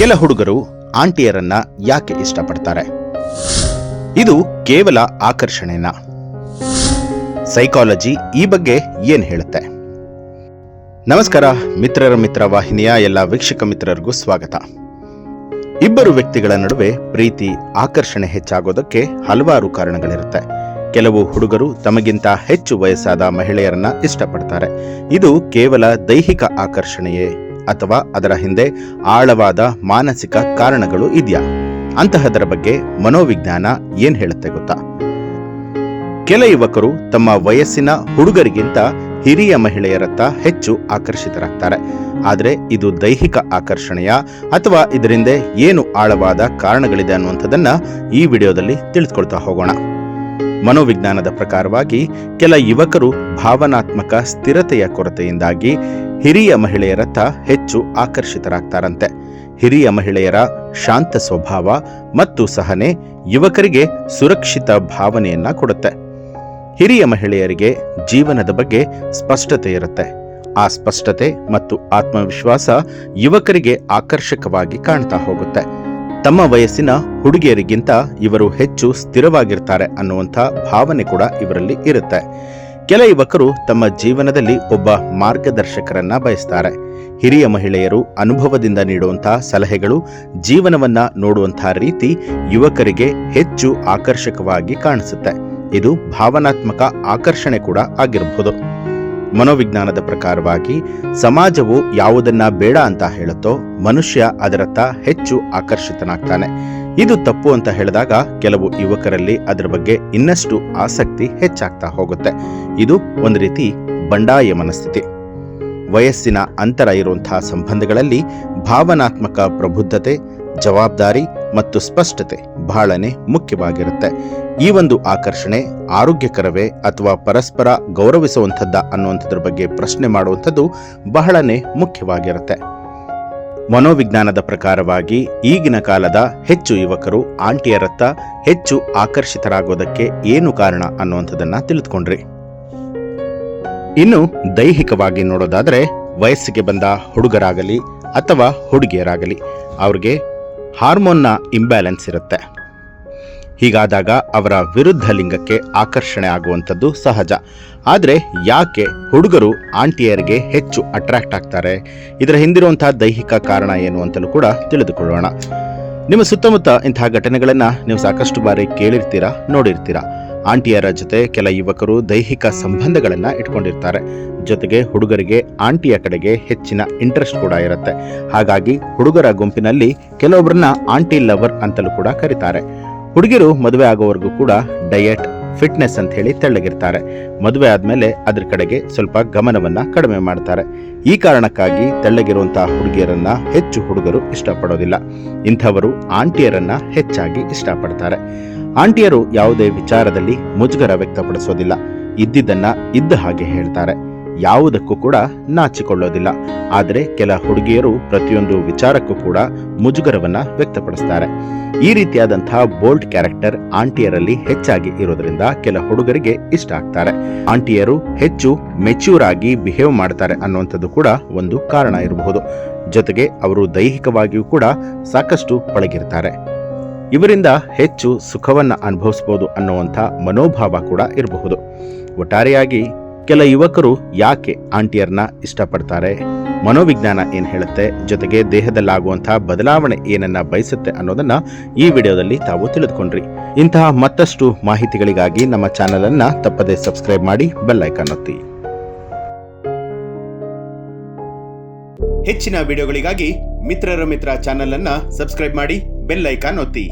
ಕೆಲ ಹುಡುಗರು ಆಂಟಿಯರನ್ನ ಯಾಕೆ ಇಷ್ಟಪಡ್ತಾರೆ? ಇದು ಕೇವಲ ಆಕರ್ಷಣೆನ. ಸೈಕಾಲಜಿ ಈ ಬಗ್ಗೆ ಏನ್ ಹೇಳುತ್ತೆ? ನಮಸ್ಕಾರ, ಮಿತ್ರರ ಮಿತ್ರ ವಾಹಿನಿಯ ಎಲ್ಲ ವೀಕ್ಷಕ ಮಿತ್ರರಿಗೂ ಸ್ವಾಗತ. ಇಬ್ಬರು ವ್ಯಕ್ತಿಗಳ ನಡುವೆ ಪ್ರೀತಿ, ಆಕರ್ಷಣೆ ಹೆಚ್ಚಾಗೋದಕ್ಕೆ ಹಲವಾರು ಕಾರಣಗಳಿರುತ್ತೆ. ಕೆಲವು ಹುಡುಗರು ತಮಗಿಂತ ಹೆಚ್ಚು ವಯಸ್ಸಾದ ಮಹಿಳೆಯರನ್ನ ಇಷ್ಟಪಡ್ತಾರೆ. ಇದು ಕೇವಲ ದೈಹಿಕ ಆಕರ್ಷಣೆಯೇ ಅಥವಾ ಅದರ ಹಿಂದೆ ಆಳವಾದ ಮಾನಸಿಕ ಕಾರಣಗಳು ಇದೆಯಾ? ಅಂತಹದರ ಬಗ್ಗೆ ಮನೋವಿಜ್ಞಾನ ಏನ್ ಹೇಳುತ್ತೆ ಗೊತ್ತಾ? ಕೆಲ ಯುವಕರು ತಮ್ಮ ವಯಸ್ಸಿನ ಹುಡುಗರಿಗಿಂತ ಹಿರಿಯ ಮಹಿಳೆಯರತ್ತ ಹೆಚ್ಚು ಆಕರ್ಷಿತರಾಗ್ತಾರೆ. ಆದರೆ ಇದು ದೈಹಿಕ ಆಕರ್ಷಣೆಯ? ಅಥವಾ ಇದರಿಂದ ಏನು ಆಳವಾದ ಕಾರಣಗಳಿದೆ ಅನ್ನುವಂಥದ್ದನ್ನ ಈ ವಿಡಿಯೋದಲ್ಲಿ ತಿಳಿದುಕೊಳ್ತಾ ಹೋಗೋಣ. ಮನೋವಿಜ್ಞಾನದ ಪ್ರಕಾರವಾಗಿ ಕೆಲ ಯುವಕರು ಭಾವನಾತ್ಮಕ ಸ್ಥಿರತೆಯ ಕೊರತೆಯಿಂದಾಗಿ ಹಿರಿಯ ಮಹಿಳೆಯರತ್ತ ಹೆಚ್ಚು ಆಕರ್ಷಿತರಾಗ್ತಾರಂತೆ. ಹಿರಿಯ ಮಹಿಳೆಯರ ಶಾಂತ ಸ್ವಭಾವ ಮತ್ತು ಸಹನೆ ಯುವಕರಿಗೆ ಸುರಕ್ಷಿತ ಭಾವನೆಯನ್ನ ಕೊಡುತ್ತೆ. ಹಿರಿಯ ಮಹಿಳೆಯರಿಗೆ ಜೀವನದ ಬಗ್ಗೆ ಸ್ಪಷ್ಟತೆ ಇರುತ್ತೆ. ಆ ಸ್ಪಷ್ಟತೆ ಮತ್ತು ಆತ್ಮವಿಶ್ವಾಸ ಯುವಕರಿಗೆ ಆಕರ್ಷಕವಾಗಿ ಕಾಣ್ತಾ ಹೋಗುತ್ತೆ. ತಮ್ಮ ವಯಸ್ಸಿನ ಹುಡುಗಿಯರಿಗಿಂತ ಇವರು ಹೆಚ್ಚು ಸ್ಥಿರವಾಗಿರ್ತಾರೆ ಅನ್ನುವಂಥ ಭಾವನೆ ಕೂಡ ಇವರಲ್ಲಿ ಇರುತ್ತೆ. ಕೆಲ ಯುವಕರು ತಮ್ಮ ಜೀವನದಲ್ಲಿ ಒಬ್ಬ ಮಾರ್ಗದರ್ಶಕರನ್ನ ಬಯಸ್ತಾರೆ. ಹಿರಿಯ ಮಹಿಳೆಯರು ಅನುಭವದಿಂದ ನೀಡುವಂತಹ ಸಲಹೆಗಳು, ಜೀವನವನ್ನ ನೋಡುವಂತಹ ರೀತಿ ಯುವಕರಿಗೆ ಹೆಚ್ಚು ಆಕರ್ಷಕವಾಗಿ ಕಾಣಿಸುತ್ತೆ. ಇದು ಭಾವನಾತ್ಮಕ ಆಕರ್ಷಣೆ ಕೂಡ ಆಗಿರಬಹುದು ಮನೋವಿಜ್ಞಾನದ ಪ್ರಕಾರವಾಗಿ ಸಮಾಜವು ಯಾವುದನ್ನ ಬೇಡ ಅಂತ ಹೇಳುತ್ತೋ ಮನುಷ್ಯ ಅದರತ್ತ ಹೆಚ್ಚು ಆಕರ್ಷಿತನಾಗ್ತಾನೆ. ಇದು ತಪ್ಪು ಅಂತ ಹೇಳಿದಾಗ ಕೆಲವು ಯುವಕರಲ್ಲಿ ಅದರ ಬಗ್ಗೆ ಇನ್ನಷ್ಟು ಆಸಕ್ತಿ ಹೆಚ್ಚಾಗ್ತಾ ಹೋಗುತ್ತೆ. ಇದು ಒಂದು ರೀತಿ ಬಂಡಾಯ ಮನಸ್ಥಿತಿ. ವಯಸ್ಸಿನ ಅಂತರ ಇರುವಂತಹ ಸಂಬಂಧಗಳಲ್ಲಿ ಭಾವನಾತ್ಮಕ ಪ್ರಬುದ್ಧತೆ, ಜವಾಬ್ದಾರಿ ಮತ್ತು ಸ್ಪಷ್ಟತೆ ಬಹಳನೇ ಮುಖ್ಯವಾಗಿರುತ್ತೆ. ಈ ಒಂದು ಆಕರ್ಷಣೆ ಆರೋಗ್ಯಕರವೇ ಅಥವಾ ಪರಸ್ಪರ ಗೌರವಿಸುವಂಥದ್ದ ಅನ್ನುವಂಥದ್ರ ಬಗ್ಗೆ ಪ್ರಶ್ನೆ ಮಾಡುವಂಥದ್ದು ಬಹಳನೇ ಮುಖ್ಯವಾಗಿರುತ್ತೆ. ಮನೋವಿಜ್ಞಾನದ ಪ್ರಕಾರವಾಗಿ ಈಗಿನ ಕಾಲದ ಹೆಚ್ಚು ಯುವಕರು ಆಂಟಿಯರತ್ತ ಹೆಚ್ಚು ಆಕರ್ಷಿತರಾಗೋದಕ್ಕೆ ಏನು ಕಾರಣ ಅನ್ನುವಂಥದ್ದನ್ನ ತಿಳಿದುಕೊಂಡ್ರಿ. ಇನ್ನು ದೈಹಿಕವಾಗಿ ನೋಡೋದಾದರೆ ವಯಸ್ಸಿಗೆ ಬಂದ ಹುಡುಗರಾಗಲಿ ಅಥವಾ ಹುಡುಗಿಯರಾಗಲಿ ಅವ್ರಿಗೆ ಹಾರ್ಮೋನ್ನ ಇಂಬ್ಯಾಲೆನ್ಸ್ ಇರುತ್ತೆ. ಹೀಗಾದಾಗ ಅವರ ವಿರುದ್ಧ ಲಿಂಗಕ್ಕೆ ಆಕರ್ಷಣೆ ಆಗುವಂಥದ್ದು ಸಹಜ. ಆದರೆ ಯಾಕೆ ಹುಡುಗರು ಆಂಟಿಯರಿಗೆ ಹೆಚ್ಚು ಅಟ್ರಾಕ್ಟ್ ಆಗ್ತಾರೆ? ಇದರ ಹಿಂದಿರುವಂತಹ ದೈಹಿಕ ಕಾರಣ ಏನು ಅಂತಲೂ ಕೂಡ ತಿಳಿದುಕೊಳ್ಳೋಣ. ನಿಮ್ಮ ಸುತ್ತಮುತ್ತ ಇಂತಹ ಘಟನೆಗಳನ್ನು ನೀವು ಸಾಕಷ್ಟು ಬಾರಿ ಕೇಳಿರ್ತೀರಾ, ನೋಡಿರ್ತೀರಾ? ಆಂಟಿಯರ ಜೊತೆ ಕೆಲ ಯುವಕರು ದೈಹಿಕ ಸಂಬಂಧಗಳನ್ನು ಇಟ್ಕೊಂಡಿರ್ತಾರೆ. ಜೊತೆಗೆ ಹುಡುಗರಿಗೆ ಆಂಟಿಯ ಕಡೆಗೆ ಹೆಚ್ಚಿನ ಇಂಟ್ರೆಸ್ಟ್ ಕೂಡ ಇರುತ್ತೆ. ಹಾಗಾಗಿ ಹುಡುಗರ ಗುಂಪಿನಲ್ಲಿ ಕೆಲವೊಬ್ಬರನ್ನ ಆಂಟಿ ಲವರ್ ಅಂತಲೂ ಕೂಡ ಕರೀತಾರೆ. ಹುಡುಗಿರು ಮದುವೆ ಆಗೋವರೆಗೂ ಕೂಡ ಡಯಟ್, ಫಿಟ್ನೆಸ್ ಅಂತ ಹೇಳಿ ತೆಳ್ಳಗಿರ್ತಾರೆ. ಮದುವೆ ಆದ್ಮೇಲೆ ಅದ್ರ ಕಡೆಗೆ ಸ್ವಲ್ಪ ಗಮನವನ್ನ ಕಡಿಮೆ ಮಾಡ್ತಾರೆ. ಈ ಕಾರಣಕ್ಕಾಗಿ ತೆಳ್ಳಗಿರುವಂತಹ ಹುಡುಗಿಯರನ್ನ ಹೆಚ್ಚು ಹುಡುಗರು ಇಷ್ಟಪಡೋದಿಲ್ಲ. ಇಂಥವರು ಆಂಟಿಯರನ್ನ ಹೆಚ್ಚಾಗಿ ಇಷ್ಟಪಡ್ತಾರೆ. ಆಂಟಿಯರು ಯಾವುದೇ ವಿಚಾರದಲ್ಲಿ ಮುಜುಗರ ವ್ಯಕ್ತಪಡಿಸೋದಿಲ್ಲ. ಇದ್ದಿದ್ದನ್ನ ಇದ್ದ ಹಾಗೆ ಹೇಳ್ತಾರೆ. ಯಾವುದಕ್ಕೂ ಕೂಡ ನಾಚಿಕೊಳ್ಳೋದಿಲ್ಲ. ಆದರೆ ಕೆಲ ಹುಡುಗಿಯರು ಪ್ರತಿಯೊಂದು ವಿಚಾರಕ್ಕೂ ಕೂಡ ಮುಜುಗರವನ್ನ ವ್ಯಕ್ತಪಡಿಸ್ತಾರೆ. ಈ ರೀತಿಯಾದಂತಹ ಬೋಲ್ಡ್ ಕ್ಯಾರೆಕ್ಟರ್ ಆಂಟಿಯರಲ್ಲಿ ಹೆಚ್ಚಾಗಿ ಇರೋದ್ರಿಂದ ಕೆಲ ಹುಡುಗರಿಗೆ ಇಷ್ಟ ಆಗ್ತಾರೆ. ಆಂಟಿಯರು ಹೆಚ್ಚು ಮೆಚ್ಯೂರ್ ಆಗಿ ಬಿಹೇವ್ ಮಾಡ್ತಾರೆ ಅನ್ನುವಂಥದ್ದು ಕೂಡ ಒಂದು ಕಾರಣ ಇರಬಹುದು. ಜೊತೆಗೆ ಅವರು ದೈಹಿಕವಾಗಿಯೂ ಕೂಡ ಸಾಕಷ್ಟು ಪಳಗಿರ್ತಾರೆ. ಇವರಿಂದ ಹೆಚ್ಚು ಸುಖವನ್ನು ಅನುಭವಿಸಬಹುದು ಅನ್ನುವಂಥ ಮನೋಭಾವ ಕೂಡ ಇರಬಹುದು. ಒಟ್ಟಾರೆಯಾಗಿ ಕೆಲ ಯುವಕರು ಯಾಕೆ ಆಂಟಿಯರ್ನ ಇಷ್ಟಪಡ್ತಾರೆ? ಮನೋವಿಜ್ಞಾನ ಏನ್ ಹೇಳುತ್ತೆ? ಜೊತೆಗೆ ದೇಹದಲ್ಲಾಗುವಂತಹ ಬದಲಾವಣೆ ಏನನ್ನ ಬಯಸುತ್ತೆ ಅನ್ನೋದನ್ನ ಈ ವಿಡಿಯೋದಲ್ಲಿ ತಾವು ತಿಳಿದುಕೊಂಡ್ರಿ. ಇಂತಹ ಮತ್ತಷ್ಟು ಮಾಹಿತಿಗಳಿಗಾಗಿ ನಮ್ಮ ಚಾನೆಲ್ ಅನ್ನ ತಪ್ಪದೆ ಸಬ್ಸ್ಕ್ರೈಬ್ ಮಾಡಿ ಬೆಲ್ ಐಕಾನ್ ಒತ್ತಿ. ಹೆಚ್ಚಿನ ವಿಡಿಯೋಗಳಿಗಾಗಿ ಮಿತ್ರರ ಮಿತ್ರ ಚಾನೆಲ್ ಅನ್ನ ಸಬ್ಸ್ಕ್ರೈಬ್ ಮಾಡಿ ಬೆಲ್ ಐಕಾನ್ ಒತ್ತಿ.